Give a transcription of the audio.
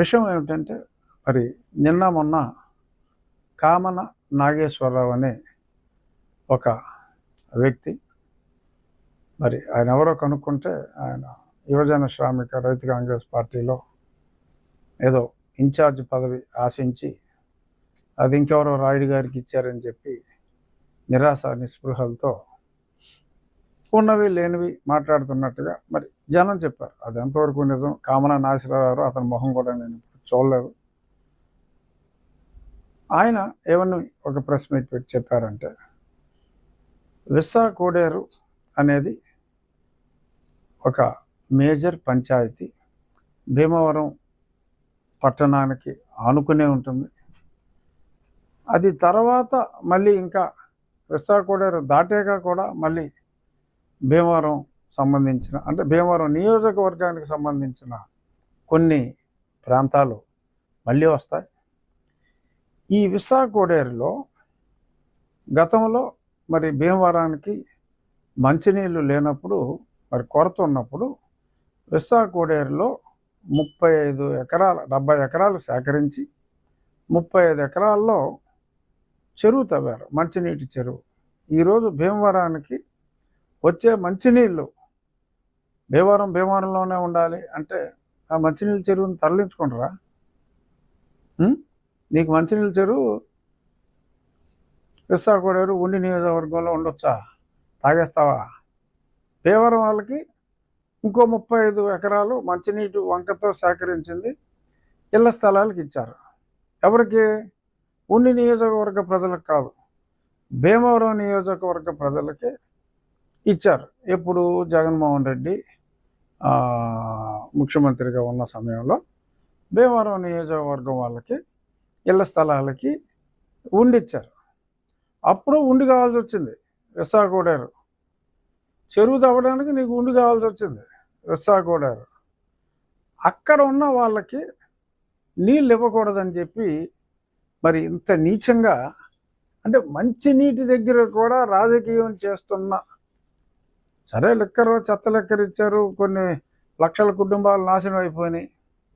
విషయం ఏమిటంటే మరి నిన్న మొన్న కామన నాగేశ్వరరావు అనే ఒక వ్యక్తి మరి ఆయన ఎవరో కనుక్కుంటే ఆయన యువజన శ్రామిక రైతు కాంగ్రెస్ పార్టీలో ఏదో ఇన్ఛార్జ్ పదవి ఆశించి అది ఇంకెవరో రాయుడు గారికి ఇచ్చారని చెప్పి నిరాశ నిస్పృహలతో ఉన్నవి లేనివి మాట్లాడుతున్నట్టుగా మరి జనం చెప్పారు. అది ఎంతవరకు నిజం? కామన నాశరావు అతని మొహం కూడా నేను చూడలేదు. ఆయన ఏమన్నా ఒక ప్రెస్ మీట్ పెట్టి చెప్పారంటే విస్సా కోడేరు అనేది ఒక మేజర్ పంచాయతీ. భీమవరం పట్టణానికి ఆనుకునే ఉంటుంది. అది తర్వాత మళ్ళీ ఇంకా విస్సా కోడేరు దాటాక కూడా మళ్ళీ భీమవరం సంబంధించిన అంటే భీమవరం నియోజకవర్గానికి సంబంధించిన కొన్ని ప్రాంతాలు మళ్ళీ వస్తాయి. ఈ విశాఖ కోడేరులో గతంలో మరి భీమవరానికి మంచినీళ్ళు లేనప్పుడు మరి కొరత ఉన్నప్పుడు విశాఖ కోడేరులో ముప్పై ఐదు ఎకరాల డెబ్బై ఎకరాలు సేకరించి ముప్పై ఐదు ఎకరాల్లో చెరువు తవ్వారు మంచినీటి చెరువు. ఈరోజు భీమవరానికి వచ్చే మంచినీళ్ళు భీమవరం భీమవరంలోనే ఉండాలి అంటే ఆ మంచినీళ్ళ చెరువుని తరలించుకుంటారా? నీకు మంచినీళ్ళ చెరువు విశాఖడేరు ఉండి నియోజకవర్గంలో ఉండొచ్చా? తాగేస్తావా? భీమవరం వాళ్ళకి ఇంకో ముప్పై ఐదు ఎకరాలు మంచినీటి వంకతో సేకరించింది. ఇళ్ళ స్థలాలకు ఇచ్చారు. ఎవరికి? ఉండి నియోజకవర్గ ప్రజలకు కాదు. భీమవరం నియోజకవర్గ ప్రజలకి ఇచ్చారు. ఎప్పుడు జగన్మోహన్ రెడ్డి ముఖ్యమంత్రిగా ఉన్న సమయంలో భీమవరం నియోజకవర్గం వాళ్ళకి ఇళ్ళ స్థలాలకి ఉండిచ్చారు. అప్పుడు ఉండి కావాల్సి వచ్చింది. విశాఖోడారు చెరువు తవ్వడానికి నీకు ఉండి కావాల్సి వచ్చింది. విశాఖోడారు అక్కడ ఉన్న వాళ్ళకి నీళ్ళు ఇవ్వకూడదని చెప్పి మరి ఇంత నీచంగా అంటే మంచి నీటి దగ్గర కూడా రాజకీయం చేస్తున్న సరే లెక్కరు చెత్త లెక్కరు ఇచ్చారు. కొన్ని లక్షల కుటుంబాలు నాశనం అయిపోయినాయి.